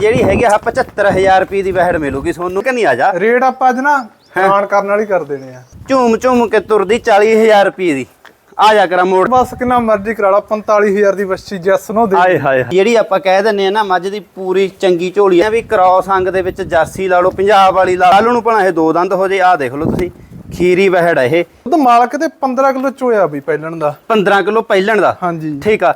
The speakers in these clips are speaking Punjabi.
ਜਿਹੜੀ ਹੈਗੀ ਆ 75000 ਰੁਪਏ ਦੀ ਵਹਿੜ ਮਿਲੂਗੀ ਤੁਹਾਨੂੰ ਕਿ ਨਹੀਂ ਆ ਜਾ? ਰੇਟ ਆਪਾਂ ਅੱਜ ਨਾ ਜਾਣ ਕਰਨ ਵਾਲੀ ਕਰ ਦੇਣੇ ਆ। ਝੂਮ ਝੂਮ ਕੇ ਤੁਰਦੀ 40000 ਰੁਪਏ ਦੀ। ਆ ਜਾ ਕਰਾਂ ਮੋੜ। ਬਸ ਕਿੰਨਾ ਮਰਜ਼ੀ ਕਰਾ ਲਾ 45000 ਦੀ ਬੱਚੀ ਜੈਸ ਨੂੰ ਦੇ। ਆਏ ਹਾਏ ਜਿਹੜੀ ਆਪਾਂ ਕਹਿ ਦਿੰਨੇ ਆ ਨਾ ਮੱਝ ਦੀ ਪੂਰੀ ਚੰਗੀ ਝੋਲੀ ਆ ਵੀ ਕ੍ਰਾਸ ਅੰਗ ਦੇ ਵਿੱਚ ਜਰਸੀ ਲਾ ਲਓ ਪੰਜਾਬ ਵਾਲੀ ਲਾ ਲਓ। ਨੂੰ ਭਲਾ ਇਹ ਦੋ ਦੰਦ ਹੋ ਜੇ ਆ ਦੇਖ ਲਓ ਤੁਸੀਂ ਖੀਰੀ ਵਹਿੜ ਆ ਇਹ। ਉਹ ਮਾਲਕ ਤੇ 15 ਕਿਲੋ ਚੋਇਆ ਵੀ ਪਹਿਲਣ ਦਾ। 15 ਕਿਲੋ ਪਹਿਲਣ ਦਾ। ਹਾਂਜੀ। ਠੀਕ ਆ।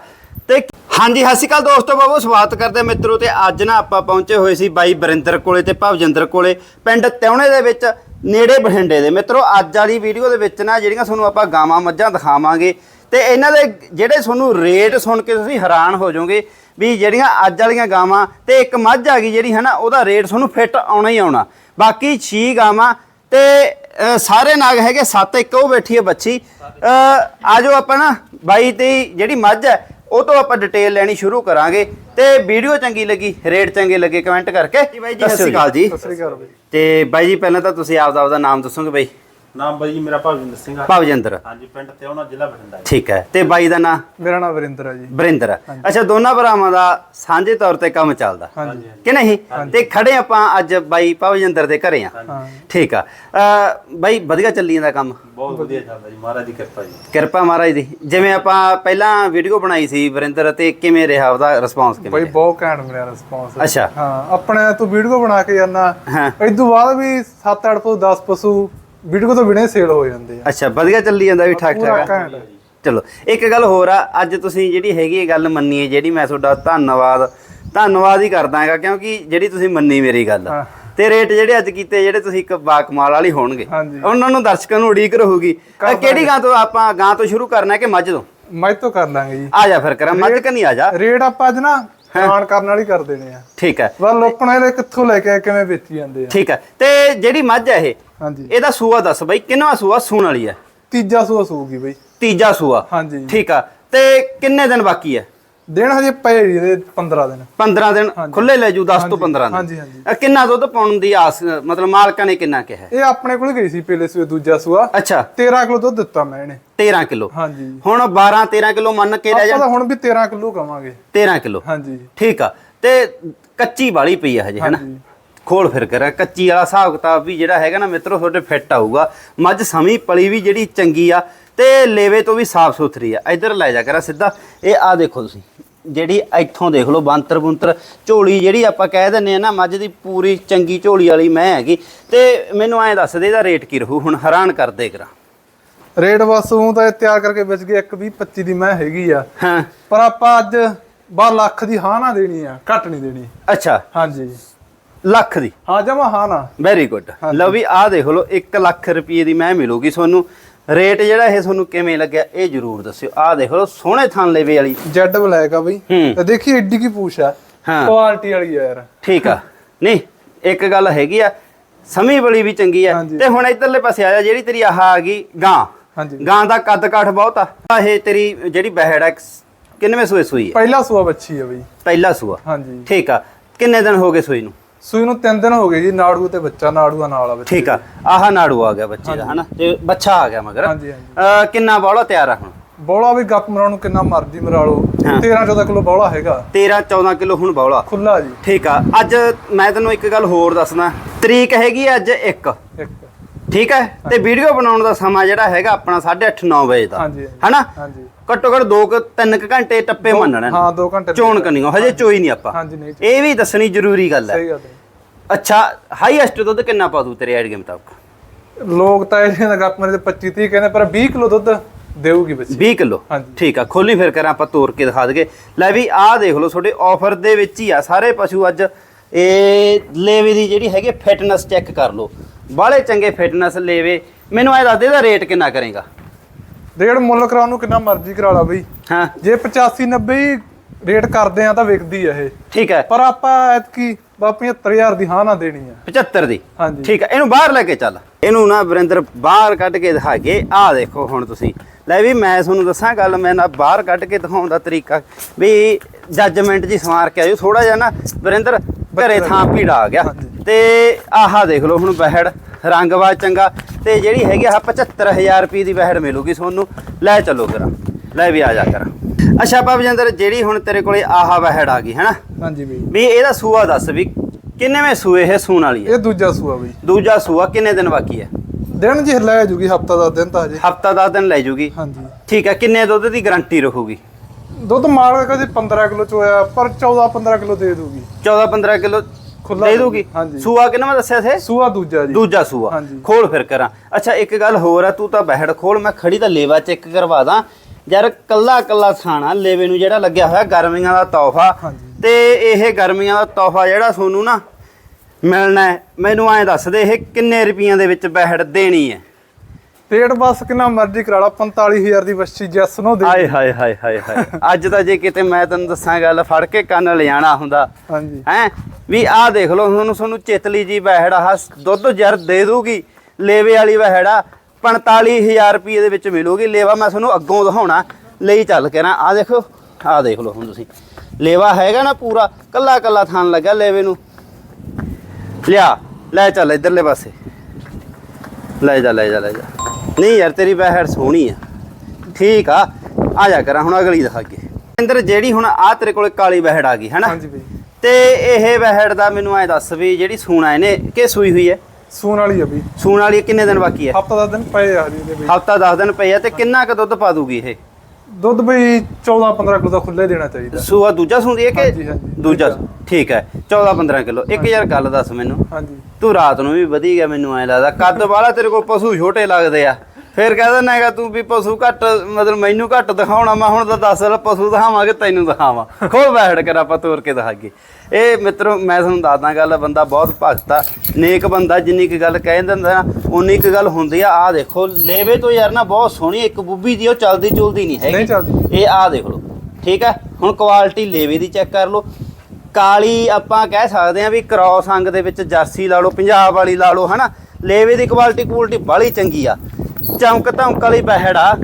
ਤੇ ਹਾਂਜੀ, ਸਤਿ ਸ਼੍ਰੀ ਅਕਾਲ ਦੋਸਤੋ ਬਾਬੂ ਸਵਾਗਤ ਕਰਦੇ ਹਾਂ ਮਿੱਤਰੋ ਤੇ ਅੱਜ ਨਾ ਆਪਾਂ ਪਹੁੰਚੇ ਹੋਏ ਸੀ ਬਾਈ ਬਰਿੰਦਰ ਕੋਲੇ ਤੇ ਭਵਜਿੰਦਰ ਕੋਲੇ, ਪਿੰਡ ਤਿਉਣੇ ਦੇ ਵਿੱਚ, ਨੇੜੇ ਬਠਿੰਡੇ ਦੇ। ਮਿੱਤਰੋ, ਅੱਜ ਵਾਲੀ ਵੀਡੀਓ ਦੇ ਵਿੱਚ ਨਾ ਜਿਹੜੀਆਂ ਤੁਹਾਨੂੰ ਆਪਾਂ ਗਾਵਾਂ ਮੱਝਾਂ ਦਿਖਾਵਾਂਗੇ, ਤੇ ਇਹਨਾਂ ਦੇ ਜਿਹੜੇ ਤੁਹਾਨੂੰ ਰੇਟ ਸੁਣ ਕੇ ਤੁਸੀਂ ਹੈਰਾਨ ਹੋ ਜਾਓਗੇ ਵੀ ਜਿਹੜੀਆਂ ਅੱਜ ਵਾਲੀਆਂ ਗਾਵਾਂ, ਤੇ ਇੱਕ ਮੱਝ ਆ ਗਈ ਜਿਹੜੀ ਹੈ ਨਾ ਉਹਦਾ ਰੇਟ ਤੁਹਾਨੂੰ ਫਿੱਟ ਆਉਣਾ ਹੀ ਆਉਣਾ। ਬਾਕੀ ਛੀ ਗਾਵਾਂ ਤੇ ਸਾਰੇ ਨਾਗ ਹੈਗੇ, ਸੱਤ ਇੱਕ ਉਹ ਬੈਠੀ ਹੈ ਬੱਚੀ। ਆ ਜਾਓ ਆਪਾਂ ਨਾ, ਬਾਈ ਤੇ ਜਿਹੜੀ ਮੱਝ ਹੈ ਉਹ ਤੋਂ ਆਪਾਂ ਡਿਟੇਲ ਲੈਣੀ ਸ਼ੁਰੂ ਕਰਾਂਗੇ ਤੇ ਵੀਡੀਓ ਚੰਗੀ ਲੱਗੀ ਰੇਟ ਚੰਗੇ ਲੱਗੇ ਕਮੈਂਟ ਕਰਕੇ ਜੀ ਬਾਈ ਜੀ ਸਤਿ ਸ਼੍ਰੀ ਅਕਾਲ ਜੀ। ਸਤਿ ਸ੍ਰੀ ਅਕਾਲ ਬਈ। ਤੇ ਬਾਈ ਜੀ ਪਹਿਲਾਂ ਤਾਂ ਤੁਸੀਂ ਆਪਦਾ ਆਪਦਾ ਨਾਮ ਦੱਸੋਗੇ ਬਾਈ? ਨਾਮ ਬਾਈ ਮੇਰਾ ਭਾਵਿੰਦਰ ਸਿੰਘ ਆ। ਭਵਜਿੰਦਰ ਹਾਂਜੀ ਪਿੰਡ ਤੇ ਉਹਨਾਂ ਜ਼ਿਲ੍ਹਾ ਬਠਿੰਡਾ ਠੀਕ ਹੈ। ਤੇ ਬਾਈ ਦਾ ਨਾਮ ਮੇਰਾ ਨਾਮ ਵਰਿੰਦਰ ਹੈ ਜੀ। ਬਰਿੰਦਰ ਅੱਛਾ ਦੋਨਾਂ ਭਰਾਵਾਂ ਦਾ ਸਾਂਝੇ ਤੌਰ ਤੇ ਕੰਮ ਚੱਲਦਾ। ਹਾਂਜੀ। ਕਿ ਨਹੀਂ? ਤੇ ਖੜੇ ਆਪਾਂ ਅੱਜ ਬਾਈ ਭਵਜਿੰਦਰ ਦੇ ਘਰੇ ਆ। ਠੀਕ ਆ। ਅ, ਬਾਈ ਵਧੀਆ ਚੱਲੀ ਜਾਂਦਾ ਕੰਮ? ਬਹੁਤ ਵਧੀਆ ਚੱਲਦਾ ਜੀ ਮਹਾਰਾਜ ਦੀ ਕਿਰਪਾ ਜੀ। ਕਿਰਪਾ ਮਹਾਰਾਜ ਦੀ। ਜਿਵੇਂ ਆਪਾਂ ਪਹਿਲਾਂ ਵੀਡੀਓ ਬਣਾਈ ਸੀ ਵਰਿੰਦਰ ਤੇ ਕਿਵੇਂ ਰਿਹਾ ਉਹਦਾ ਰਿਸਪੌਂਸ ਕਿਵੇਂ ਬਈ? ਬਹੁਤ ਘੈਂਟ ਮਿਲਿਆ ਰਿਸਪੌਂਸ ਅੱਛਾ। ਹਾਂ ਆਪਣੇ ਤੂੰ ਵੀਡੀਓ ਬਣਾ ਕੇ ਜਾਂਦਾ ਹਾਂ। ਇਸ ਤੋਂ ਬਾਅਦ ਵੀ 7-8 ਤੋਂ 10 ਪਸ਼ੂ ਵੀਡੀਓ ਤੋਂ ਬਿਨਾਂ ਸੇਲ ਹੋ ਜਾਂਦੇ ਆ। ਅੱਛਾ ਵਧੀਆ ਚੱਲੀ ਜਾਂਦਾ ਵੀ ਠਾਕ ਪੂਰਾ ਠਾਕ ਆ? ਘੈਂਟ ਚਲੋ ਇੱਕ ਗੱਲ ਹੋਰ ਆ ਅੱਜ ਤੁਸੀਂ ਜਿਹੜੀ ਹੈਗੀ ਇਹ ਗੱਲ ਮੰਨੀ ਹੈ ਜਿਹੜੀ ਮੈਂ ਤੁਹਾਡਾ ਧੰਨਵਾਦ ਧੰਨਵਾਦ ਹੀ ਕਰਦਾ ਹੈਗਾ ਕਿਉਂਕਿ ਜਿਹੜੀ ਤੁਸੀਂ ਮੰਨੀ ਮੇਰੀ ਗੱਲ ਹਾਂ। ਤੇ ਰੇਟ ਜਿਹੜੇ ਅੱਜ ਕੀਤੇ ਜਿਹੜੇ ਤੁਸੀਂ ਇੱਕ ਬਾਕਮਾਲ ਵਾਲੀ ਹੋਣਗੇ ਹਾਂਜੀ। ਉਹਨਾਂ ਨੂੰ ਦਰਸ਼ਕਾਂ ਨੂੰ ਉਡੀਕ ਰਹੂਗੀ। ਕਿਹੜੀ ਗਾਂ ਤੋਂ ਆਪਾਂ ਗਾਂ ਤੋਂ ਸ਼ੁਰੂ ਕਰਨਾ ਹੈ ਕਿ ਮੱਝ ਤੋਂ? ਮੈਂ ਤੋਂ ਕਰ ਲਾਂਗੇ ਜੀ। ਆ ਜਾ ਫਿਰ ਕਰਾਂ ਮੱਝ ਕਿ ਨਹੀਂ ਆ ਜਾ? ਰੇਟ ਆਪਾਂ ਅੱਜ ਨਾ ਜਾਣ ਕਰਨ ਵਾਲੀ ਕਰ ਦੇਣੇ ਆ। ਠੀਕ ਹੈ। ਪਰ ਲੋਕਾਂ ਨੇ ਕਿੱਥੋਂ ਲੈ ਕੇ ਆਏ, ਕਿਵੇਂ ਵੇਚੀ ਜਾਂਦੇ ਆ? ਠੀਕ ਹੈ। ਤੇ ਜਿਹੜੀ ਮੱਝ ਹੈ ਇਹ ਹਾਂਜੀ। ਇਹਦਾ ਸੂਆ ਦੱਸ ਬਈ ਕਿੰਨਵਾ ਸੂਆ ਸੂਣ ਵਾਲੀ ਹੈ ਤੀਜਾ ਸੂਆ ਸੂਗੀ ਬਈ। ਤੀਜਾ ਸੂਆ? ਹਾਂਜੀ। ਠੀਕ ਆ। ਤੇ ਕਿੰਨੇ ਦਿਨ ਬਾਕੀ ਹੈ ਦਿਨ ਹਜੇ ਪਏ ਜੀ ਇਹਦੇ 15 ਦਿਨ। 15 ਦਿਨ? ਖੁੱਲੇ ਲੈ ਜੂ 10 ਤੋਂ 15 ਦਿਨ। ਹਾਂਜੀ ਹਾਂਜੀ। ਅ, ਕਿੰਨਾ ਦੁੱਧ ਪਾਉਣ ਦੀ ਆਸ ਮਤਲਬ ਮਾਲਕਾਂ ਨੇ ਕਿੰਨਾ ਕਿਹਾ? ਇਹ ਆਪਣੇ ਕੋਲ ਗਈ ਸੀ ਪਹਿਲੇ ਸੂਏ ਦੂਜਾ ਸੂਆ। ਅੱਛਾ। 13 ਕਿਲੋ ਦੁੱਧ ਦਿੱਤਾ ਮੈਂ ਇਹਨੇ। 13 ਕਿਲੋ? ਹਾਂਜੀ। ਹੁਣ 12 13 ਕਿਲੋ ਮੰਨ ਕੇ ਆਪਾਂ ਜਾ। ਹੁਣ ਵੀ 13 ਕਿਲੋ ਕਵਾਂਗੇ। 13 ਕਿਲੋ? ਹਾਂਜੀ। ਠੀਕ ਆ। ਤੇ ਕੱਚੀ ਵਾਲੀ ਪਈ ਆ ਹਜੇ ਹੈਨਾ। ਖੋਲ ਫਿਰ ਕਰ ਕੱਚੀ ਵਾਲਾ ਹਿਸਾਬ ਕਿਤਾਬ ਵੀ ਜਿਹੜਾ ਹੈਗਾ ਨਾ ਮਿੱਤਰੋ ਤੁਹਾਡੇ ਫਿੱਟ ਆਊਗਾ। ਮੱਝ ਸਮੀ ਪਲੀ ਵੀ ਜਿਹੜੀ ਚੰਗੀ ਆ ਤੇ ਲੇਵੇ ਤੋਂ ਵੀ ਸਾਫ਼ ਸੁਥਰੀ ਆ। ਇੱਧਰ ਲੈ ਜਾ ਕਰਾ ਸਿੱਧਾ। ਇਹ ਆ ਦੇਖੋ ਤੁਸੀਂ ਜਿਹੜੀ ਇੱਥੋਂ ਦੇਖ ਲਓ ਬੰਤਰ ਬੁੰਤਰ। ਝੋਲੀ ਜਿਹੜੀ ਆਪਾਂ ਕਹਿ ਦਿੰਨੇ ਆ ਨਾ ਮੱਝ ਦੀ ਪੂਰੀ ਚੰਗੀ ਝੋਲੀ ਵਾਲੀ ਮੈਂ ਹੈਗੀ। ਤੇ ਮੈਨੂੰ ਐਂ ਦੱਸ ਦੇ ਇਹਦਾ ਰੇਟ ਕੀ ਰਹੂ ਹੁਣ ਹੈਰਾਨ ਕਰ ਦੇ ਕਰਾਂ। ਰੇਟ ਬਸ ਉਹ ਤਾਂ ਇਹ ਤਿਆਰ ਕਰਕੇ ਵੇਚ ਗਏ 1 20 25 ਦੀ ਮੈਂ ਹੈਗੀ ਆ। ਹਾਂ। ਪਰ ਆਪਾਂ ਅੱਜ 12 ਲੱਖ ਦੀ ਹਾਂ ਨਾ ਦੇਣੀ ਆ ਘੱਟ ਨਹੀਂ ਦੇਣੀ। ਅੱਛਾ। ਹਾਂਜੀ। ਲੱਖ ਦੀ। ਹਾਂ ਜਮਾ ਹਾਂ ਨਾ। ਵੈਰੀ ਗੁੱਡ ਲਓ ਵੀ ਆਹ ਦੇਖ ਲਓ 1 ਲੱਖ ਰੁਪਏ ਦੀ ਮੈਂ ਮਿਲੂਗੀ ਤੁਹਾਨੂੰ। ਰੇਟ ਜਿਹੜਾ ਇਹ ਤੁਹਾਨੂੰ ਕਿਵੇਂ ਲੱਗਿਆ ਇਹ ਜਰੂਰ ਦੱਸਿਓ। ਆਹ ਦੇਖ ਲਓ ਸੋਹਣੇ ਥਣ ਲੇਵੇ ਵਾਲੀ। ਜੈਡ ਬਲੈਕ ਆ ਬਈ। ਹੂੰ। ਤੇ ਦੇਖੀ ਏਡੀ ਕੀ ਪੂਛ ਆ। ਹਾਂ। ਕੁਆਲਿਟੀ ਵਾਲੀ ਆ ਯਾਰ। ਠੀਕ ਆ। ਨਹੀਂ ਇੱਕ ਗੱਲ ਹੈਗੀ ਆ ਸਮੀ ਬੜੀ ਵੀ ਚੰਗੀ ਆ। ਤੇ ਹੁਣ ਇਧਰਲੇ ਪਾਸੇ ਆ ਜਾ ਜਿਹੜੀ ਤੇਰੀ ਆਹ ਆ ਗਈ ਗਾਂ। ਹਾਂਜੀ। ਗਾਂ ਦਾ ਕੱਦ ਕਾਠ ਬਹੁਤ ਆ। ਇਹ ਤੇਰੀ ਜਿਹੜੀ ਬਹਿੜ ਆ ਕਿੰਨਵੇਂ ਸੂਏ ਸੂਈ ਆ? ਪਹਿਲਾ ਸੂਆ ਬੱਚੀ ਆ ਬਈ। ਪਹਿਲਾ ਸੂਆ। ਹਾਂਜੀ। ਠੀਕ ਆ। ਕਿੰਨੇ ਦਿਨ ਹੋ ਗਏ ਸੂਈ ਨੂੰ? ਸੂਈ ਨੂੰ 3 ਦਿਨ ਹੋ ਗਏ ਜੀ ਨਾੜੂ ਤੇ ਬੱਚਾ ਨਾੜੂਆ ਨਾਲ ਆ ਬੱਚੇ ਠੀਕ ਆ। ਆਹ ਨਾੜੂ ਆ ਗਿਆ ਬੱਚੇ ਦਾ ਹਨਾ? ਤੇ ਬੱਚਾ ਆ ਗਿਆ ਮਗਰ। ਹਾਂਜੀ ਹਾਂਜੀ। ਅਹ ਕਿੰਨਾ ਬੌਲਾ ਤਿਆਰ ਆ ਹੁਣ? ਬੋਲਾ ਵੀ ਗੱਪ ਮਰਾਉਣ ਨੂੰ ਕਿੰਨਾ ਮਰਜ਼ੀ ਮਰਾ ਲਓ। ਹਾਂ। 13 14 ਕਿਲੋ ਬੋਲਾ ਹੈਗਾ। 13 14 ਕਿਲੋ ਹੁਣ ਬੌਲਾ। ਖੁੱਲਾ ਜੀ। ਠੀਕ ਆ। ਅੱਜ ਮੈਂ ਤੈਨੂੰ ਇੱਕ ਗੱਲ ਹੋਰ ਦੱਸਣਾ ਤਰੀਕ ਹੈਗੀ ਅੱਜ 1 ਇੱਕ। ਠੀਕ ਹੈ ਤੇ ਵੀਡੀਓ ਬਣਾਉਣ ਦਾ ਸਮਾਂ ਜਿਹੜਾ ਹੈਗਾ ਆਪਣਾ 8:30 9 ਵਜੇ ਦਾ। ਹਾਂਜੀ। ਹਨਾ? ਹਾਂਜੀ। ਘੱਟੋ ਘੱਟ 2 3 ਘੰਟੇ ਟੱਪੇ ਮੰਨਣਾ। ਹਾਂ 2 ਘੰਟੇ ਚੋਣ ਕਰਨੀ ਹਜੇ ਚੋਈ ਨਹੀਂ ਆਪਾਂ। ਹਾਂਜੀ ਨਹੀਂ ਇਹ ਵੀ ਦੱਸਣੀ ਜ਼ਰੂਰੀ ਗੱਲ ਹੈ। ਸਹੀ ਗੱਲ ਹੈ। ਅੱਛਾ ਹਾਈਐਸਟ ਦੁੱਧ ਕਿੰਨਾ ਪਾ ਦੂ ਤੇਰੇ ਆਈਡੀਆ ਮੁਤਾਬਕ? ਲੋਕ ਤਾਂ ਇਹਨਾਂ ਦਾ ਗੱਪ ਮੇਰੇ ਤੇ 25 30 ਕਹਿੰਦੇ ਪਰ 20 ਕਿਲੋ ਦੁੱਧ ਦੇਊਗੀ ਬੱਚੀ। 20 ਕਿਲੋ। ਠੀਕ ਆ ਖੋਲੀ ਫਿਰ ਕਰਾਂ ਆਪਾਂ ਤੋੜ ਕੇ ਦਿਖਾ ਦਗੇ ਲੈ ਵੀ ਆਹ ਦੇਖ ਲਓ ਤੁਹਾਡੇ ਆਫਰ ਦੇ ਵਿੱਚ ਹੀ ਆ ਸਾਰੇ ਪਸ਼ੂ ਅੱਜ ਇਹ ਲੇਵੇ ਦੀ ਜਿਹੜੀ ਹੈਗੀ ਫਿਟਨੈਸ ਚੈੱਕ ਕਰ ਲਓ। ਬਾਹਲੇ ਚੰਗੇ ਫਿਟਨੈਸ ਲੇਵੇ। ਮੈਨੂੰ ਇਹ ਦੱਸ ਦੇ ਇਹਦਾ ਰੇਟ ਕਿੰਨਾ ਕਰੇਗਾ? ਰੇਟ ਮੁੱਲ ਕਰਾਉਣ ਨੂੰ ਕਿੰਨਾ ਮਰਜ਼ੀ ਕਰਾ ਲਾ ਬਈ। ਹਾਂ। ਜੇ 85 90 ਹੀ ਰੇਟ ਕਰਦੇ ਆ ਤਾਂ ਵਿਕਦੀ ਆ ਇਹ। ਠੀਕ ਹੈ ਪਰ ਆਪਾਂ ਐਤਕੀ ਬਾ 75000 ਦੀ ਹਾਂ ਨਾ ਦੇਣੀ ਆ। 75 ਦੀ? ਹਾਂਜੀ। ਠੀਕ ਹੈ ਇਹਨੂੰ ਬਾਹਰ ਲੈ ਕੇ ਚੱਲ। ਇਹਨੂੰ ਨਾ ਵਰਿੰਦਰ ਬਾਹਰ ਕੱਢ ਕੇ ਦਿਖਾ ਕੇ। ਆਹ ਦੇਖੋ ਹੁਣ ਤੁਸੀਂ। ਲੈ ਵੀ ਮੈਂ ਤੁਹਾਨੂੰ ਦੱਸਾਂ ਗੱਲ ਮੈਂ ਨਾ ਬਾਹਰ ਕੱਢ ਕੇ ਦਿਖਾਉਣ ਦਾ ਤਰੀਕਾ। ਵੀ ਜੱਜਮੈਂਟ ਜੀ ਸਮਾਰ ਕੇ ਆਇਓ। ਥੋੜਾ ਜਿਹਾ ਨਾ ਵਰਿੰਦਰ ਘਰੇ ਥਾਂ ਭੀੜਾ ਆ ਗਿਆ। ਤੇ ਆਹਾ ਦੇਖ ਲਓ ਹੁਣ ਬਹਿੜ। ਰੰਗਵਾਜ ਚੰਗਾ। ਤੇ ਜਿਹੜੀ ਹੈਗੀ ਆ 75000 ਰੁਪਏ ਦੀ ਬਹਿੜ ਮਿਲੂਗੀ ਤੁਹਾਨੂੰ। ਲੈ ਚੱਲੋ ਕਰਾਂ ਲੈ ਵੀ ਆ ਜਾ ਕਰਾਂ ਅੱਛਾ ਭਵਜਿੰਦਰ ਜਿਹੜੀ ਹੁਣ ਤੇਰੇ ਕੋਲੇ ਆਹਾ ਵਹਿੜ ਆ ਗਈ ਹੈਨਾ? ਹਾਂਜੀ ਬਈ। ਵੀ ਇਹਦਾ ਸੂਆ ਦੱਸ ਵੀ ਕਿੰਨੇਵੇਂ ਸੂਏ ਇਹ ਸੂਣ ਵਾਲੀ ਹੈ ਇਹ ਦੂਜਾ ਸੂਆ ਬਈ। ਦੂਜਾ ਸੂਆ ਕਿੰਨੇ ਦਿਨ ਬਾਕੀ ਹੈ ਦਿਨ ਜੀ ਲੈ ਜੂਗੀ ਹਫਤਾ ਦਾ ਦਿਨ ਤਾਂ ਹਜੇ। ਹਫਤਾ 10 ਦਿਨ ਲੈ ਜੂਗੀ? ਹਾਂਜੀ। ਠੀਕ ਹੈ ਕਿੰਨੇ ਦੁੱਧ ਦੀ ਗਾਰੰਟੀ ਰਹੂਗੀ? ਦੁੱਧ ਮਾਲ ਕਦੇ 15 ਕਿਲੋ ਚੋਇਆ ਪਰ 14 15 ਕਿਲੋ ਦੇ ਦੂਗੀ 14 15 ਕਿਲੋ ਖੁੱਲਾ ਦੇ ਦੂਗੀ? ਹਾਂਜੀ। ਸੂਆ ਕਿੰਨਾ ਮੈਂ ਦੱਸਿਆ ਸੀ? ਸੂਆ ਦੂਜਾ ਜੀ। ਦੂਜਾ ਸੂਆ। ਖੋਲ ਫਿਰ ਕਰਾਂ। ਅੱਛਾ ਇੱਕ ਗੱਲ ਹੋਰ ਆ ਤੂੰ ਤਾਂ ਬਹਿੜ ਖੋਲ ਮੈਂ ਖੜੀ ਤਾਂ ਲੇਵਾ ਚੈੱਕ ਕਰਵਾ ਦਾਂ। ਯਾਰ ਕੱਲਾ ਕੱਲਾ ਥਾਣਾ ਲੇਵੇ ਨੂੰ ਜਿਹੜਾ ਲੱਗਿਆ ਹੋਇਆ ਗਰਮੀਆਂ ਦਾ ਤੋਹਫਾ। ਤੇ ਇਹ ਗਰਮੀਆਂ ਦਾ ਤੋਹਫਾ ਜਿਹੜਾ ਤੁਹਾਨੂੰ ਨਾ ਮਿਲਣਾ ਮੈਨੂੰ ਐਂ ਦੱਸ ਦੇ ਇਹ ਕਿੰਨੇ ਰੁਪਈਆਂ ਦੇ ਵਿੱਚ ਬਹਿੜ ਦੇਣੀ ਹੈ? ਪੇਟ ਬਸ ਕਿੰਨਾ ਮਰਜ਼ੀ ਕਰਾ ਲਾ 45000 ਦੀ ਬੱਚੀ ਜੈਸ ਨੂੰ ਦੇ। ਆਏ ਹਾਏ ਹਾਏ ਹਾਏ ਹਾਏ। ਅੱਜ ਤਾਂ ਜੇ ਕਿਤੇ ਮੈਂ ਤੈਨੂੰ ਦੱਸਾਂ ਗੱਲ ਫੜ ਕੇ ਕੰਨ ਲਿਆਣਾ ਹੁੰਦਾ। ਹਾਂਜੀ। ਹੈ? ਵੀ ਆਹ ਦੇਖ ਲਓ ਤੁਹਾਨੂੰ ਤੁਹਾਨੂੰ ਚਿਤਲੀ ਜੀ ਵਹਿੜ ਦੁੱਧ ਜਰ ਦੇ ਦੂਗੀ ਲੇਵੇ ਵਾਲੀ ਵਹਿੜਾ 45000 ਰੁਪਏ ਦੇ ਵਿੱਚ ਮਿਲੂਗੀ। ਲੇਵਾ ਮੈਂ ਤੁਹਾਨੂੰ ਅੱਗੋਂ ਦਿਖਾਉਣਾ ਲਈ ਚੱਲ ਕੇ ਨਾ। ਆਹ ਦੇਖੋ ਆਹ ਦੇਖ ਲਓ ਹੁਣ ਤੁਸੀਂ। ਲੇਵਾ ਹੈਗਾ ਨਾ ਪੂਰਾ ਕੱਲਾ ਕੱਲਾ ਥਾਨ ਲੱਗਾ ਲੇਵੇ ਨੂੰ। ਲਿਆ ਲੈ ਚੱਲ ਇਧਰਲੇ ਪਾਸੇ। ਲੈ ਜਾ ਲੈ ਜਾ ਲੈ ਜਾ। ਨਹੀਂ ਯਾਰ ਤੇਰੀ ਵਹਿੜ ਸੋਹਣੀ ਆ। ਠੀਕ ਆ। ਆ ਜਾ ਕਰਾਂ ਹੁਣ ਅਗਲੀ ਦਿਖਾ ਕੇ ਇੰਦਰ ਜਿਹੜੀ ਹੁਣ ਆ ਤੇਰੇ ਕੋਲੇ ਕਾਲੀ ਵਹਿੜ ਆ ਗਈ ਹੈਨਾ? ਹਾਂਜੀ ਬਈ। ਤੇ ਇਹ ਵਹਿੜ ਦਾ ਮੈਨੂੰ ਐ ਦੱਸ ਵੀ ਜਿਹੜੀ ਸੂਣਾ ਇਹਨੇ ਕਿ ਸੂਈ ਹੋਈ ਹੈ? ਸੂਣ ਵਾਲੀ ਆ ਬਈ। ਸੂਣ ਵਾਲੀ ਕਿੰਨੇ ਦਿਨ ਬਾਕੀ ਹੈ ਹਫਤਾ ਦਾ ਦਿਨ ਪਏ ਆ ਜੀ ਇਹਦੇ ਬਈ। ਹਫਤਾ 10 ਦਿਨ ਪਏ ਆ ਤੇ ਕਿੰਨਾ ਕੁ ਦੁੱਧ ਪਾ ਦੂਗੀ ਇਹ? ਦੁੱਧ ਬਈ 14 15 ਕਿਲੋ ਦਾ ਖੁੱਲੇ ਦੇਣਾ ਚਾਹੀਦਾ। ਸੂਆ ਦੂਜਾ ਸੂੰਦੀ ਹੈ ਕਿ। ਦੂਜਾ? ਠੀਕ ਹੈ 14 15 ਕਿਲੋ। ਇੱਕ ਯਾਰ ਗੱਲ ਦੱਸ ਮੈਨੂੰ। ਹਾਂਜੀ। ਤੂੰ ਰਾਤ ਨੂੰ ਵੀ ਵਧੀ ਗਿਆ ਮੈਨੂੰ ਐ ਲੱਗਦਾ। ਕੱਦ ਵਾਲਾ ਤੇਰੇ ਕੋਲ ਪਸ਼ੂ ਛੋਟੇ ਲੱਗਦੇ ਆ। ਫਿਰ ਕਹਿ ਦਿੰਦਾ ਹੈਗਾ ਤੂੰ ਵੀ ਪਸ਼ੂ ਘੱਟ ਮਤਲਬ ਮੈਨੂੰ ਘੱਟ ਦਿਖਾਉਣਾ ਮੈਂ ਹੁਣ ਤਾਂ ਦੱਸ ਲੈ ਪਸ਼ੂ ਦਿਖਾਵਾਂਗੇ ਤੈਨੂੰ ਦਿਖਾਵਾਂ। ਖੋਲ ਬੈਠ ਕੇ ਆਪਾਂ ਤੋਰ ਕੇ ਦਿਖਾਈਏ। ਇਹ ਮਿੱਤਰੋ ਮੈਂ ਤੁਹਾਨੂੰ ਦੱਸਦਾ ਗੱਲ ਬੰਦਾ ਬਹੁਤ ਭਗਤ ਆ ਨੇਕ ਬੰਦਾ ਜਿੰਨੀ ਕੁ ਗੱਲ ਕਹਿ ਦਿੰਦਾ ਉਨੀ ਕੁ ਗੱਲ ਹੁੰਦੀ ਆ। ਆ ਦੇਖੋ ਲੇਵੇ ਤੋਂ ਯਾਰ ਨਾ ਬਹੁਤ ਸੋਹਣੀ ਇੱਕ ਬੁੱਬੀ ਦੀ ਉਹ ਚਲਦੀ ਚੁਲਦੀ ਨਹੀਂ ਹੈਗੀ। ਇਹ ਆ ਦੇਖ ਲਓ ਠੀਕ ਹੈ ਹੁਣ ਕੁਆਲਿਟੀ ਲੇਵੇ ਦੀ ਚੈੱਕ ਕਰ ਲਓ। ਕਾਲੀ ਆਪਾਂ ਕਹਿ ਸਕਦੇ ਆ ਵੀ ਕ੍ਰਾਸ ਅੰਗ ਦੇ ਵਿੱਚ ਜਰਸੀ ਲਾ ਲਓ, ਪੰਜਾਬ ਵਾਲੀ ਲਾ ਲਓ, ਹਨਾ? ਲੇਵੇ ਦੀ ਕੁਆਲਿਟੀ ਕੁਆਲਿਟੀ ਬਾਹਲੀ ਚੰਗੀ ਆ। ਚਮਕ ਧਮਕ ਵਾਲੀ ਬਹਿੜ। ਆ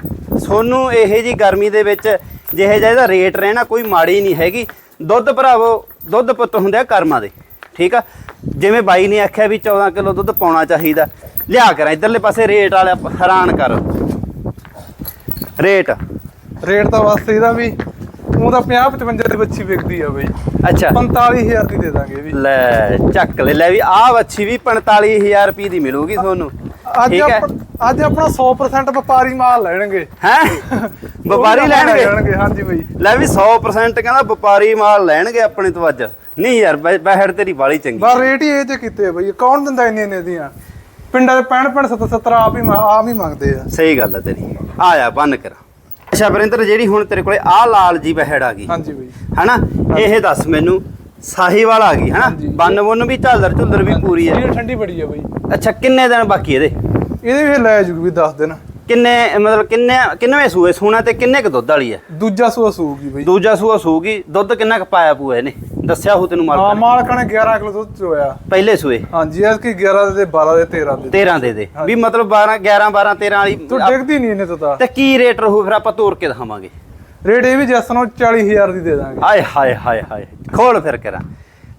ਸੋਨੂੰ ਇਹ ਜੀ ਗਰਮੀ ਦੇ ਵਿੱਚ ਜਿਹੇ ਜਿਹਾ ਇਹਦਾ ਰੇਟ ਰਹਿਣਾ ਕੋਈ ਮਾੜੀ ਨਹੀਂ ਹੈਗੀ। ਦੁੱਧ ਭਰਾਵੋ, ਦੁੱਧ ਪੁੱਤ ਹੁੰਦੇ ਆ ਕਰਮਾਂ ਦੇ, ਠੀਕ ਆ? ਜਿਵੇਂ ਬਾਈ ਨੇ ਆਖਿਆ ਵੀ 14 ਕਿਲੋ ਦੁੱਧ ਪਾਉਣਾ ਚਾਹੀਦਾ। ਲਿਆ ਕਰਾਂ, ਇਧਰਲੇ ਪਾਸੇ ਰੇਟ ਵਾਲਾ ਹੈਰਾਨ ਕਰ। ਰੇਟ ਰੇਟ ਤਾਂ ਬਸ ਇਹਦਾ ਵੀ ਉਹ ਤਾਂ 50 55 ਦੀ ਬੱਚੀ ਵਿਕਦੀ ਆ ਬਈ ਅੱਛਾ 45000 ਦੀ ਦੇ ਦਾਂਗੇ ਵੀ ਲੈ ਚੱਕ ਲੈ ਲੈ ਵੀ ਆਹ ਵੱਛੀ ਵੀ 45000 ਰੁਪਏ ਦੀ ਮਿਲੂਗੀ ਤੁਹਾਨੂੰ ਅੱਜ ਆਪਣਾ 100% ਵਪਾਰੀ ਮਾਲ ਲੈਣਗੇ ਹੈ ਵਪਾਰੀ ਲੈਣਗੇ ਲੈਣਗੇ ਹਾਂਜੀ ਬਈ ਲੈ ਵੀ 100% ਕਹਿੰਦਾ ਵਪਾਰੀ ਮਾਲ ਲੈਣਗੇ ਆਪਣੇ ਤੋਂ ਅੱਜ ਨਹੀਂ ਯਾਰ ਬਹਿ- ਬਹਿੜ ਤੇਰੀ ਬਾਲੀ ਚੰਗੀ ਬਸ ਰੇਟ ਹੀ ਇਹ ਤੇ ਕੀਤੇ ਬਈ ਕੌਣ ਦਿੰਦਾ ਇੰਨੇ ਇੰਨੇ ਦੀਆਂ ਪਿੰਡਾਂ ਦੇ 65 65 70 70 ਆਪ ਹੀ ਆਪ ਹੀ ਮੰਗਦੇ ਆ ਸਹੀ ਗੱਲ ਹੈ ਤੇਰੀ ਆ ਜਾ ਬੰਨ ਕਰ ਅੱਛਾ ਵਰਿੰਦਰ ਜਿਹੜੀ ਹੁਣ ਤੇਰੇ ਕੋਲੇ ਆਹ ਲਾਲ ਜੀ ਬਹਿੜ ਆ ਗਈ ਹਾਂਜੀ ਬਈ। ਹਨਾ? ਇਹ ਦੱਸ ਮੈਨੂੰ ਸਾਹੀਵਾਲ ਆ ਗਈ ਹਨਾ। ਬੰਨ ਬੁੰਨ ਵੀ ਝਾਲਰ ਝੁੱਲਰ ਵੀ ਪੂਰੀ ਹੈ ਇਹ ਠੰਡੀ ਬੜੀ ਆ ਬਈ। ਅੱਛਾ ਕਿੰਨੇ ਦਿਨ ਬਾਕੀ ਇਹਦੇ? ਇਹਦੇ ਵੀ ਲੈ ਜੂ ਵੀ 10 ਦਿਨ। ਕਿੰਨੇ ਮਤਲਬ ਕਿੰਨੇ ਕਿੰਨਵੇਂ ਸੂਏ ਸੂਣਾ ਤੇ ਕਿੰਨੇ ਕ ਦੁੱਧ ਵਾਲੀ ਹੈ ਦੂਜਾ ਸੂਆ ਸੂਗੀ ਬਈ। ਦੂਜਾ ਸੂਆ ਸੂਗੀ ਦੁੱਧ ਕਿੰਨਾ ਕ ਪਾਇਆ ਪੂਆ ਇਹਨੇ? ਦੱਸਿਆ ਹੋ ਤੈਨੂੰ ਹਾਂ ਮਾਲਕ ਨੇ? ਮਾਲਕਾਂ ਨੇ 11 ਕਿਲੋ ਦੁੱਧ ਚੋਇਆ। ਪਹਿਲੇ ਸੂਏ? ਹਾਂਜੀ ਇਹ ਕੀ 11 ਦੇ 12 ਦੇ 13 ਦੇ। 13 ਦੇ ਦੇ। ਵੀ ਮਤਲਬ 12 11 12 13 ਵਾਲੀ ਤੂੰ ਡਿੱਗਦੀ ਨਹੀਂ ਇਹਨੇ ਤੋਂ ਤਾਂ। ਤੇ ਕੀ ਰੇਟ ਰਹੂ ਫਿਰ ਆਪਾਂ ਤੋਰ ਕੇ ਦਿਖਾਵਾਂਗੇ? ਰੇਟ ਇਹ ਵੀ ਜੈਸ ਨੂੰ 40000 ਦੀ ਦੇ ਦਾਂਗੇ। ਆਏ ਹਾਏ ਹਾਏ ਹਾਏ। ਖੋਲ ਫਿਰ ਕਰਾਂ।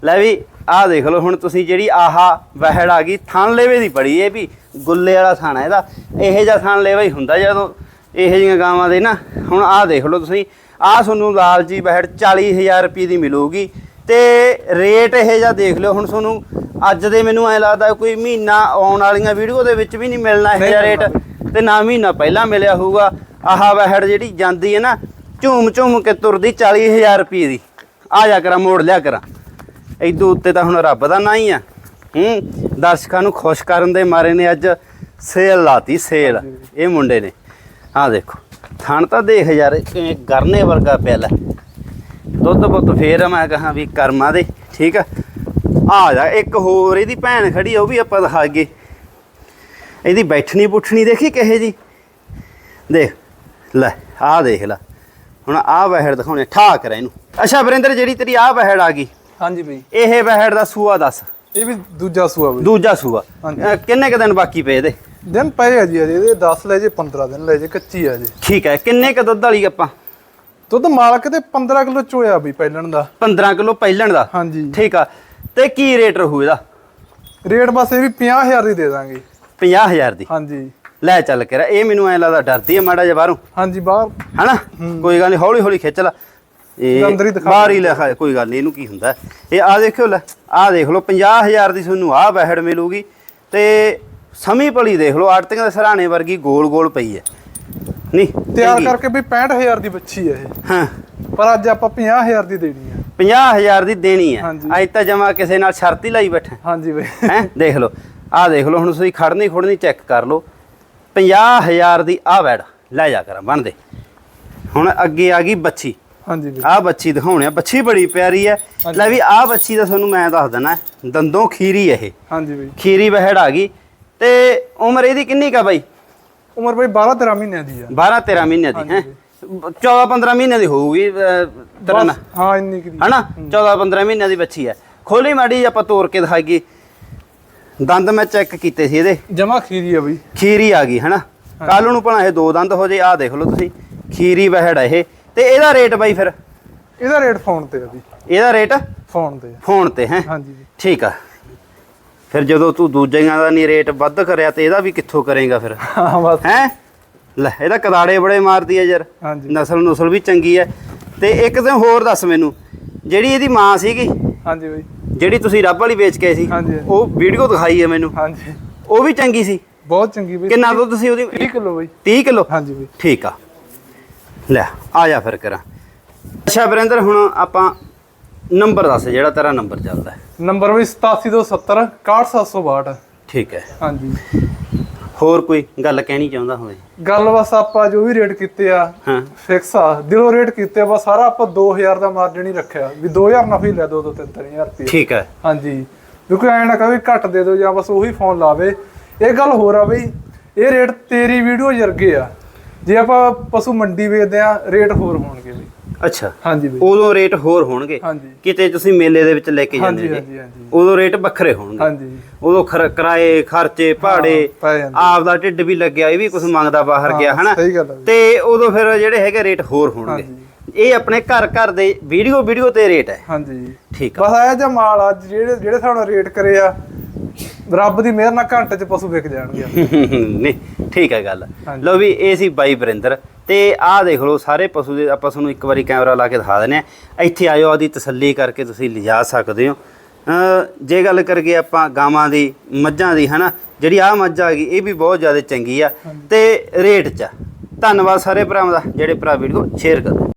ਲੈ ਵੀ ਆਹ ਦੇਖ ਲਓ ਹੁਣ ਤੁਸੀਂ ਜਿਹੜੀ ਆਹਾ ਵਹਿੜ ਆ ਗਈ ਥਣ ਲੇਵੇ ਦੀ ਬੜੀ ਇਹ ਵੀ ਗੁੱਲੇ ਵਾਲਾ ਥਾਣਾ ਇਹਦਾ। ਇਹੋ ਜਿਹਾ ਥਣ ਲੇਵਾ ਹੀ ਹੁੰਦਾ ਜਦੋਂ ਇਹੋ ਜਿਹੀਆਂ ਗਾਵਾਂ ਦੇ ਨਾ। ਹੁਣ ਆਹ ਦੇਖ ਲਓ ਤੁਸੀਂ ਆਹ ਤੁਹਾਨੂੰ ਲਾਲ ਜੀ ਵਹਿੜ 40000 ਰੁਪਏ ਦੀ ਮਿਲੂਗੀ। ਤੇ ਰੇਟ ਇਹ ਜਿਹਾ ਦੇਖ ਲਿਓ ਹੁਣ ਤੁਹਾਨੂੰ ਅੱਜ ਦੇ ਮੈਨੂੰ ਐ ਲੱਗਦਾ ਕੋਈ ਮਹੀਨਾ ਆਉਣ ਵਾਲੀਆਂ ਵੀਡੀਓ ਦੇ ਵਿੱਚ ਵੀ ਨਹੀਂ ਮਿਲਣਾ ਇਹ ਜਿਹਾ ਰੇਟ। ਤੇ ਨਾ ਮਹੀਨਾ ਪਹਿਲਾਂ ਮਿਲਿਆ ਹੋਊਗਾ। ਆਹ ਵਹਿੜ ਜਿਹੜੀ ਜਾਂਦੀ ਹੈ ਨਾ ਝੂਮ ਝੂਮ ਕੇ ਤੁਰਦੀ 40000 ਰੁਪਏ ਦੀ। ਆ ਜਾ ਕਰਾਂ ਮੋੜ ਲਿਆ ਕਰਾਂ। ਇਦੋਂ ਉੱਤੇ ਤਾਂ ਹੁਣ ਰੱਬ ਦਾ ਨਾਂ ਹੀ ਆ। ਹੂੰ, ਦਰਸ਼ਕਾਂ ਨੂੰ ਖੁਸ਼ ਕਰਨ ਦੇ ਮਾਰੇ ਨੇ ਅੱਜ ਸੇਲ ਲਾਤੀ, ਸੇਲ। ਇਹ ਮੁੰਡੇ ਨੇ। ਆਹ ਦੇਖੋ, ਥਣ ਤਾਂ ਦੇਖ ਯਾਰ ਕਿਵੇਂ ਗਰਨੇ ਵਰਗਾ ਪਿਆ ਲੈ ਦੁੱਧ ਪੁੱਤ ਫੇਰ ਮੈਂ ਕਹਾਂ ਵੀ ਕਰਮਾਂ ਦੇ, ਠੀਕ ਆ? ਆ ਜਾ, ਇੱਕ ਹੋਰ ਇਹਦੀ ਭੈਣ ਖੜੀ ਉਹ ਵੀ ਆਪਾਂ ਦਿਖਾਗੇ ਇਹਦੀ ਬੈਠਣੀ ਪੁੱਠਣੀ ਦੇਖੀ ਕਿਹੇ ਜੀ ਦੇਖ, ਲੈ, ਆਹ ਦੇਖ ਲੈ। ਹੁਣ ਆਹ ਵਹਿੜ ਦਿਖਾਉਣੇ ਠਾ ਕਰ ਇਹਨੂੰ। ਅੱਛਾ, ਵਰਿੰਦਰ, ਜਿਹੜੀ ਤੇਰੀ ਆਹ ਵਹਿੜ ਆ ਗਈ। ਹਾਂਜੀ ਬਈ। ਇਹ ਵਹਿੜ ਦਾ ਸੂਆ ਦੱਸ। ਇਹ ਵੀ ਦੂਜਾ ਸੂਆ ਬਈ। ਦੂਜਾ ਸੂਆ। ਅਹ ਕਿੰਨੇ ਕ ਦਿਨ ਬਾਕੀ ਪਏ ਇਹਦੇ? ਦਿਨ ਪਏ ਆ ਜੀ ਅਜੇ ਇਹਦੇ 10 ਲੈ ਜੇ 15 ਦਿਨ ਲੈ ਜੇ ਕੱਚੀ ਆ ਜੀ ਠੀਕ ਹੈ ਕਿੰਨੇ ਕ ਦੁੱਧ ਵਾਲੀ ਆਪਾਂ? ਦੁੱਧ ਮਾਲਕ ਤੇ 15 ਕਿਲੋ ਚੋਇਆ ਬਈ ਪਹਿਲਣ ਦਾ। 15 ਕਿਲੋ ਪਹਿਲਣ ਦਾ? ਹਾਂਜੀ। ਠੀਕ ਆ ਤੇ ਕੀ ਰੇਟ ਰਹੂ ਇਹਦਾ? ਰੇਟ ਬਸ ਇਹ ਵੀ 50000 ਦੀ ਦੇ ਦਾਂਗੇ। 50000 ਦੀ? ਹਾਂਜੀ। ਲੈ ਚੱਲ ਕੇ ਇਹ ਮੈਨੂੰ ਐ ਲੱਗਦਾ ਡਰਦੀ ਹੈ ਮਾੜਾ ਜਿਹਾ ਬਾਹਰੋਂ। ਹਾਂਜੀ ਬਾਹਰ। ਹਨਾ? ਕੋਈ ਗੱਲ ਨਹੀਂ ਹੌਲੀ ਹੌਲੀ ਖਿੱਚ ਲਾ। ਇਹ ਅੰਦਰ ਹੀ ਦਿਖਾ ਬਾਹਰ ਹੀ ਲਿਖਾ ਕੋਈ ਗੱਲ ਨਹੀਂ ਇਹਨੂੰ ਕੀ ਹੁੰਦਾ? ਇਹ ਆ ਦੇਖਿਓ ਲੈ ਆ ਦੇਖ ਲਓ 50000 ਦੀ ਤੁਹਾਨੂੰ ਆ ਬਹਿੜ ਮਿਲੂਗੀ ਤੇ ਸਮੀ ਭਲੀ ਦੇਖ ਲਓ ਆੜਤੀਆਂ ਦੇ ਸਰਾਣੇ ਵਰਗੀ ਗੋਲ ਗੋਲ ਪਈ ਹੈ। ਨਹੀਂ ਤਿਆਰ ਚੰਗੀ। ਕਰਕੇ ਵੀ 65000 ਦੀ ਬੱਚੀ ਹੈ ਇਹ। ਹਾਂ। ਪਰ ਅੱਜ ਆਪਾਂ 50000 ਦੀ ਦੇਣੀ ਹੈ। 50000 ਦੀ ਦੇਣੀ ਹੈ। ਹਾਂਜੀ। ਅੱਜ ਤਾਂ ਜਮਾ ਕਿਸੇ ਨਾਲ ਸ਼ਰਤ ਹੀ ਲਾਈ ਬੈਠਾ। ਹਾਂਜੀ ਬਈ। ਹੈ ਦੇਖ ਲਓ ਆ ਦੇਖ ਲਓ ਹੁਣ ਤੁਸੀਂ ਖੜਨੀ ਖੁੜਨੀ ਚੈੱਕ ਕਰ ਲਓ। 50000 ਦੀ ਆ ਬੈੜ ਲੈ ਜਾ ਕਰਾਂ ਬੰਦੇ ਹੁਣ ਅੱਗੇ ਆ ਗਈ ਬੱਚੀ। ਹਾਂਜੀ ਬਈ ਆ ਬੱਚੀ ਦਿਖਾਉਣੇ ਆ ਬੱਚੀ ਬੜੀ ਪਿਆਰੀ ਹੈ। ਲੈ ਵੀ ਆ ਬੱਚੀ ਦਾ ਤੁਹਾਨੂੰ ਮੈਂ ਦੱਸ ਦਿੰਦਾ ਦੰਦੋਂ ਖੀਰੀ ਹੈ ਇਹ। ਹਾਂਜੀ ਬਈ ਖੀਰੀ ਵਹਿੜ ਆ ਗਈ। ਤੇ ਉਮਰ ਇਹਦੀ ਕਿੰਨੀ ਕਾ ਬਾਈ? ਉਮਰ ਬਈ 12 13 ਮਹੀਨਿਆਂ ਦੀ ਆ। 12 13 ਮਹੀਨਿਆਂ ਦੀ ਹੈ? 14 15 ਮਹੀਨਿਆਂ ਦੀ ਹੋਊਗੀ ਅਹ, ਤੇਰਾ ਨਾ ਬਸ, ਹਾਂ ਇੰਨੀ ਕੁ ਦੀ। ਹਨਾ? 14 15 ਮਹੀਨਿਆਂ ਦੀ ਬੱਚੀ ਹੈ ਖੋਲੀ ਮਾੜੀ ਆਪਾਂ ਤੋੜ ਕੇ ਦਿਖਾਈਏ। ਦੰਦ ਮੈਂ ਚੈੱਕ ਕੀਤੇ ਸੀ ਇਹਦੇ। ਜਮਾ ਖੀਰੀ ਆ ਬਈ। ਖੀਰੀ ਆ ਗਈ ਹਨਾ? ਕੱਲ ਨੂੰ ਭਲਾ ਇਹ ਦੋ ਦੰਦ ਹੋ ਜੇ ਆਹ ਦੇਖ ਲਓ ਤੁਸੀਂ। ਖੀਰੀ ਵਹਿੜ ਆ ਇਹ। ਤੇ ਇਹਦਾ ਰੇਟ ਬਾਈ ਫਿਰ? ਇਹਦਾ ਰੇਟ ਫੋਨ ਤੇ ਆ ਬਈ ਇਹਦਾ ਰੇਟ ਫੋਨ ਤੇ ਆ। ਫੋਨ ਤੇ ਹੈ? ਹਾਂਜੀ ਬਈ ਠੀਕ ਆ। ਫਿਰ ਜਦੋਂ ਤੂੰ ਦੂਜਿਆਂ ਦਾ ਨਹੀਂ ਰੇਟ ਵੱਧ ਕਰਿਆ ਤੇ ਇਹਦਾ ਵੀ ਕਿੱਥੋਂ ਕਰੇਗਾ ਫਿਰ? ਹਾਂ ਬਸ। ਹੈ? ਲੈ ਇਹਦਾ ਕਦਾੜੇ ਬੜੇ ਮਾਰਦੀ ਹੈ ਯਾਰ। ਹਾਂਜੀ। ਨਸਲ ਨੁਸਲ ਵੀ ਚੰਗੀ ਹੈ ਤੇ ਇੱਕ ਦਿਨ ਹੋਰ ਦੱਸ ਮੈਨੂੰ ਜਿਹੜੀ ਇਹਦੀ ਮਾਂ ਸੀਗੀ ਹਾਂਜੀ ਬਈ। ਜਿਹੜੀ ਤੁਸੀਂ ਰੱਬ ਵਾਲੀ ਵੇਚ ਕੇ ਸੀ ਹਾਂਜੀ। ਉਹ ਵੀਡੀਓ ਦਿਖਾਈ ਹੈ ਮੈਨੂੰ। ਹਾਂਜੀ। ਉਹ ਵੀ ਚੰਗੀ ਸੀ। ਬਹੁਤ ਚੰਗੀ ਬਈ। ਕਿੰਨਾ ਦੁੱਧ ਸੀ ਉਹਦੀ? 30 ਕਿਲੋ ਬਈ। 30 ਕਿਲੋ? ਹਾਂਜੀ ਬਈ। ਠੀਕ ਆ। ਲੈ ਆ ਜਾ ਫਿਰ ਕਰਾਂ। ਅੱਛਾ ਵਰਿੰਦਰ ਹੁਣ ਆਪਾਂ ਨੰਬਰ ਦੱਸ ਜਿਹੜਾ ਤੇਰਾ ਨੰਬਰ ਚੱਲਦਾ ਹੈ। ਨੰਬਰ ਬਈ 8770 61762 ਠੀਕ ਹੈ। ਹਾਂਜੀ। ਹੋਰ ਕੋਈ ਗੱਲ ਕਹਿਣੀ ਚਾਹੁੰਦਾ ਹੋਵੇ? ਗੱਲ ਬਸ ਆਪਾਂ ਜੋ ਵੀ ਰੇਟ ਕੀਤੇ ਆ ਹਾਂ। ਫਿਕਸ ਆ। ਦਿਲੋਂ ਰੇਟ ਕੀਤੇ ਆ ਬਸ ਸਾਰਾ ਆਪਾਂ 2000 ਦਾ ਮਾਰਜਨ ਹੀ ਰੱਖਿਆ। ਵੀ 2000 ਨਫਾ ਹੀ ਲੈ ਦੋ ਦੋ 3000 ਰੁਪਏ। ਠੀਕ ਹੈ। ਹਾਂਜੀ। ਕਿਉਂਕਿ ਐਂ ਨਾ ਕਹੇ ਘੱਟ ਦੇ ਦਿਓ ਜਾਂ ਬਸ ਉਹੀ ਫੋਨ ਲਾਵੇ। ਇਹ ਗੱਲ ਹੋਰ ਆ ਬਈ ਇਹ ਰੇਟ ਤੇਰੀ ਵੀਡੀਓ ਜਰਗੇ ਆ। ਜੇ ਆਪਾਂ ਪਸ਼ੂ ਮੰਡੀ ਵੇਚਦੇ ਆ ਰੇਟ ਹੋਰ ਹੋਣਗੇ ਬਈ ਅੱਛਾ। ਹਾਂਜੀ ਬਈ। ਉਦੋਂ ਰੇਟ ਹੋਰ ਹੋਣਗੇ? ਹਾਂਜੀ। ਕਿਤੇ ਤੁਸੀਂ ਮੇਲੇ ਦੇ ਵਿੱਚ ਲੈ ਕੇ ਜਾਂਦੇ ਜੇ ਹਾਂਜੀ ਹਾਂਜੀ। ਉਦੋਂ ਰੇਟ ਵੱਖਰੇ ਹੋਣਗੇ। ਹਾਂਜੀ। ਉਦੋਂ ਕਿਰਾਏ ਖਰਚੇ ਭਾੜੇ ਆਪ ਦਾ ਢਿੱਡ ਵੀ ਲੱਗਿਆ ਇਹ ਵੀ ਕੁਝ ਮੰਗਦਾ ਬਾਹਰ ਗਿਆ ਹਨਾ। ਤੇ ਉਦੋਂ ਫਿਰ ਜਿਹੜੇ ਹੈਗੇ ਰੇਟ ਹੋਰ ਹੋਣਗੇ। ਇਹ ਆਪਣੇ ਘਰ ਘਰ ਦੇ ਵੀਡੀਓ ਵੀਡੀਓ ਤੇ ਰੇਟ ਹੈ। ਹਾਂਜੀ। ਠੀਕ ਆ। ਬਸ ਆਇਆ ਜਾਂ ਮਾਲ ਆ ਜਿਹੜੇ ਜਿਹੜੇ ਨਾਲ ਰੇਟ ਕਰੇ ਆ ਰੱਬ ਦੀ ਮਿਹਰ ਨਾਲ ਘੰਟੇ ਚ ਪਸ਼ੂ ਵਿਕ ਜਾਣਗੇ। ਨਹੀਂ ਠੀਕ ਹੈ ਗੱਲ। ਲਓ ਵੀ ਇਹ ਸੀ ਬਾਈ ਬਰਿੰਦਰ ਤੇ ਆਹ ਦੇਖ ਲਓ ਸਾਰੇ ਪਸ਼ੂ ਦੇ ਆਪਾਂ ਤੁਹਾਨੂੰ ਇੱਕ ਵਾਰੀ ਕੈਮਰਾ ਲਾ ਕੇ ਦਿਖਾ ਦਿੰਦੇ ਆ ਇੱਥੇ ਆਇਓ ਆਦੀ ਤਸੱਲੀ ਕਰਕੇ ਤੁਸੀਂ ਲਿਜਾ ਸਕਦੇ ਹੋ। ਜੇ ਗੱਲ ਕਰਗੇ ਆਪਾਂ ਗਾਵਾਂ ਦੀ ਮੱਝਾਂ ਦੀ ਹਨਾ? ਜਿਹੜੀ ਆਹ ਮੱਝ ਆ ਗਈ ਇਹ ਵੀ ਬਹੁਤ ਜ਼ਿਆਦਾ ਚੰਗੀ ਆ। ਤੇ ਰੇਟ ਚ। ਧੰਨਵਾਦ ਸਾਰੇ ਭਰਾਵਾਂ ਦਾ ਜਿਹੜੇ ਭਰਾ ਵੀਡੀਓ ਸ਼ੇਅਰ ਕਰਦੇ